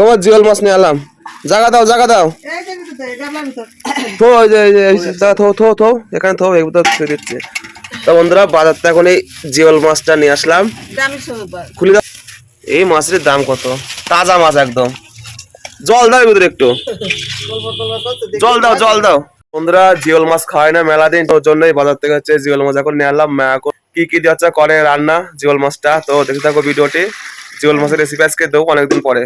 ও জিওল মাছ নিয়ে এলাম। জায়গা দাও জায়গা দাও। থো থো থো থো, এখানে থো এগুলো ছুঁয়ে দিচ্ছে। তো বন্ধুরা বাজার থেকে এখন এই জিওল মাছটা নিয়ে আসলাম। খুলে দাও। এই মাছের দাম কত? তাজা মাছ একদম। জল দাও ভিতরে একটু। জল দাও জল দাও। বন্ধুরা, জিওল মাছ খাওয়াই না মেলা দিন তোর জন্যই বাজার থেকে হচ্ছে জিওল মাছ এখন নিয়ে এলাম। মা এখন কি কি দিয়ে করে রান্না জিওল মাছটা। তো দেখে থাকো ভিডিওটি। জিওল মাছের রেসিপি আজকে দেবো অনেকদিন পরে।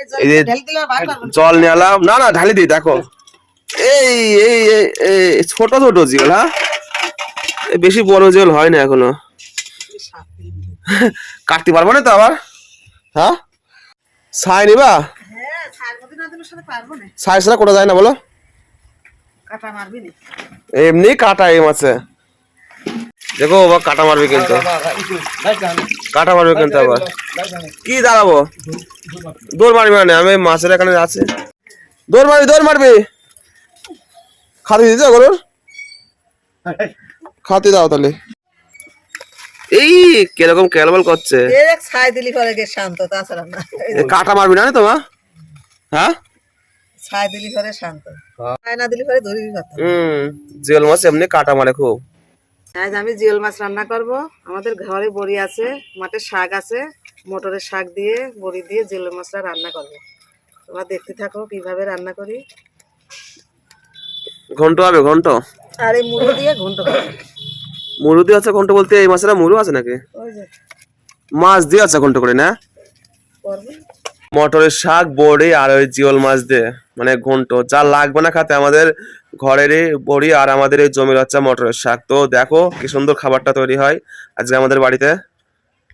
এই এই জল যে- পারব না। জল না না ঢালি দিই দেখো। এই এই ছোট ছোট জিওল হ্যাঁ? বেশি বড় জিওল হয় না এখনও। কাটতে পারব না তো আবার? হ্যাঁ? ছাই নিবা? হ্যাঁ। ছাই ছাড়া কোটা যায় না বলো। কাঁটা মারবি এমনি কাটা এই মাছে দেখো বাবা কাটা মারবে কিন্তু। কাটা মারবে কিন্তু আবার। কি দাঁড়াবো? দৌড় মারবি মানে? আমি মাছের এখানে আছে। দৌড় মারবি দৌড় মারবি। খাতে দিতে গরুর? খাতে দাও তাহলে। এই কীরকম কেলবল করছে। ছাই দিলি পরে গিয়ে শান্ত, তাছাড়া না। কাটা মারবি না তোমা হ্যাঁ? ছাই দিলি পরে শান্ত। ছাই না দিলি পরে ধরিবি ভাত। হুম জিওল মাছ এমনি কাটা মারে খুব। আজ আমি জিওল মাছ রান্না করব। আমাদের ঘরে বড়ি আছে মাঠে শাক আছে মটরের শাক দিয়ে বড়ি দিয়ে জিওল মাছটা রান্না করব। তোমরা দেখতে থাকো কীভাবে রান্না করি। ঘন্ট হবে ঘন্ট? আর এই মুড়ো দিয়ে ঘন্ট মুরু দিয়ে আছে ঘন্ট বলতে এই মাছেরা মুরু আছে নাকি? মাছ দিয়ে আছে ঘন্ট করে না? মটরের শাক বড়ি আর ওই জিওল মাছ দিয়ে। মানে ঘন্ট যা লাগবে না খাতে আমাদের ঘরেরই বড়ি আর আমাদের এই জমির হচ্ছে মটরের শাক। তো দেখো কি সুন্দর খাবারটা তৈরি হয় আজকে আমাদের বাড়িতে।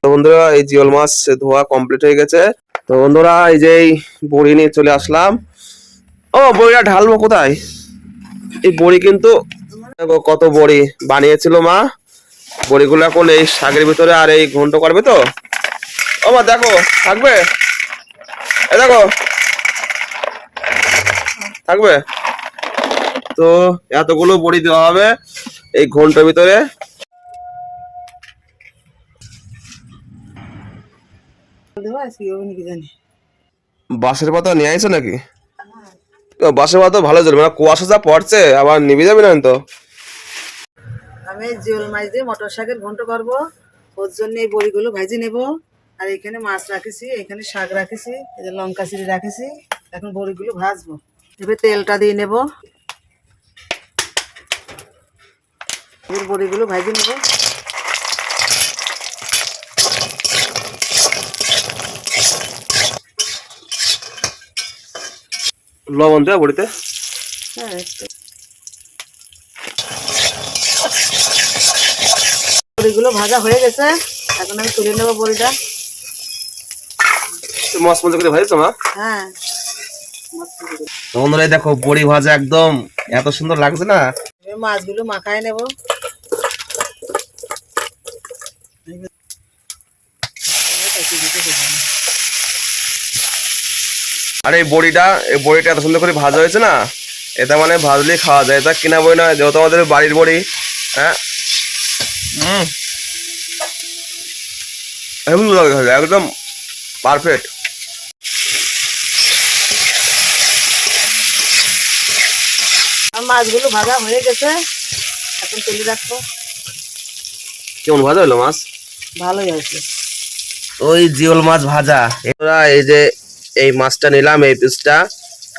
তো বন্ধুরা, এই জিওল মাছ ধোয়া কমপ্লিট হয়ে গেছে। তো বন্ধুরা, এই যে বড়ি নিয়ে চলে আসলাম। ও, বড়িটা ঢালবো কোথায়? এই বড়ি কিন্তু কত বড়ি বানিয়েছিল মা। বড়িগুলো এখন এই শাকের ভিতরে আর এই ঘন্ট করবে তো। ও মা, দেখো, থাকবে? এ দেখো, থাকবে? তো এতগুলো বড়ি দেওয়া হবে এই ঘণ্টার ভিতরে। বাঁশের পাতা নিয়ে আইছো নাকি? তো বাঁশের পাতা ভালো চলবে না কুয়াশা যা পড়ছে আবার নিবি যাবে না তো? আমি জিওল মাছ দিয়ে মটর শাকের ঘন্ট করব ওর জন্য এই বড়িগুলো ভাজি নেব। আর এখানে মাছ রাখেছি এখানে শাক রাখেছি লঙ্কা চিড়ি রাখেছি এখন বড়িগুলো ভাজবো। এবার তেলটা দিয়ে নেব। এবার বড়িগুলো ভাজি নেব। লবণ দেওয়া বড়িতে? হ্যাঁ বড়িগুলো ভাজা হয়ে গেছে এখন আমি তুলে নেব বড়িটা। মশ মজা করে ভাজছো মা? হ্যাঁ। বন্ধুরা দেখো বড়ি ভাজা একদম এত সুন্দর লাগছে না? মাছগুলো মাখায় নেব। আর এই বড়িটা এই বড়িটা এত সুন্দর করে ভাজা হয়েছে না এটা মানে ভাজলেই খাওয়া যায় এটা কিনা বই নয় যেহেতু আমাদের বাড়ির বড়ি হ্যাঁ? হুম। একদম পারফেক্ট মাছগুলো ভাজা হয়ে গেছে এখন তুলে রাখব। কেমন ভাজা হলো মাছ? ভালোই হয়েছে। ওই জিওল মাছ ভাজা। এই যে এই মাছটা নিলাম এই পিসটা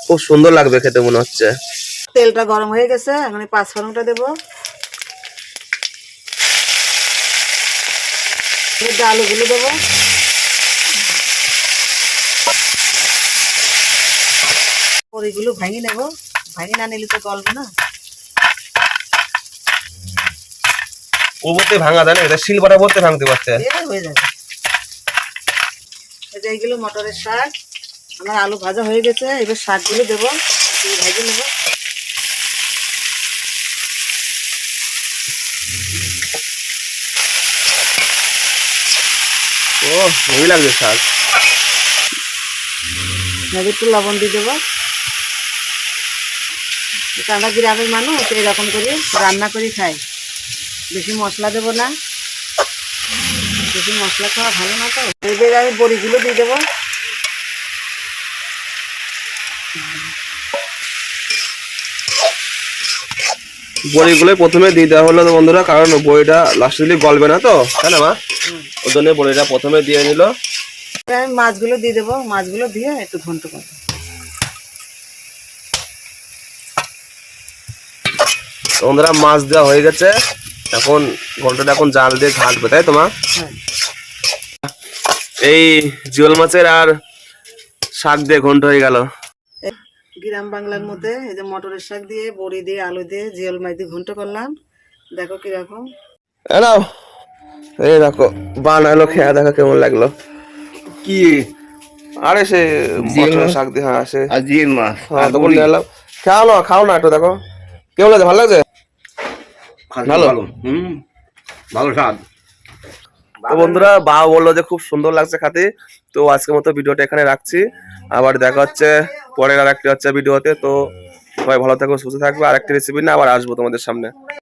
খুব সুন্দর লাগবে খেতে মনে হচ্ছে। তেলটা গরম হয়ে গেছে এখন এই পাঁচ ফোড়নটা দেবো আলুগুলো দেবো। বড়িগুলো ভাঙি নেব। ভাঙি না নিলে তো গলবে না। ও বলতে ভাঙা যায় না এটা শিলবাটা বলতে ভাঙতে পারছে হয়ে যাবে। এই যে এইগুলো মটরের শাক। আমার আলু ভাজা হয়ে গেছে এবার শাকগুলো দেবো ভেজে নেব। ও হেভি লাগছে শাক। একটু লবণ দিয়ে দেবো। আমরা গ্রামের মানুষ এরকম করে রান্না করে খাই বেশি মশলা দেবো না। বেশি মশলা খাওয়া ভালো না তো। এবার আমি বড়িগুলো দিয়ে দেবো। বড়িগুলো প্রথমে দিয়ে দেওয়া হলো তো বন্ধুরা কারণ বড়িটা লাস্টে দিলে গলবে না তো তাই না মা? জন্য বড়িটা প্রথমে দিয়ে নিল। আমি মাছগুলো দিয়ে দেবো মাছগুলো দিয়ে একটু ঘন্ট করব। বন্ধুরা মাছ দেওয়া হয়ে গেছে। এখন ঘন্টাটা এখন জাল দিয়ে ঘাঁটবে তাই তো মা? হ্যাঁ। এই জিওল মাছের আর শাক দিয়ে ঘন্ট হয়ে গেল। গ্রাম বাংলার মধ্যে এই যে মটরের শাক দিয়ে বড়ি দিয়ে আলু দিয়ে জিয়ল মাই দিয়ে ঘন্ট করলাম। দেখো কীরকম এ নাও। এই দেখো বানালো খেয়া দেখো কেমন লাগল। কি? আরে সে মটরের শাক দিয়ে হ্যাঁ সে আজির মাছ হ্যাঁ তখন নিলাম। খাও না খাও না একটু দেখো। কেমন লাগছে ভালো লাগছে? ভালো। ভালো। হুম ভালো স্বাদ। তো বন্ধুরা বাবা বলল যে খুব সুন্দর লাগছে খাতে। তো আজকের মতো ভিডিওটা এখানে রাখছি। আবার দেখা হচ্ছে পরের আর হচ্ছে ভিডিওতে তো সবাই ভালো থাকবে সুস্থ থাকবে আর একটা রেসিপি নিয়ে আবার আসব তোমাদের সামনে।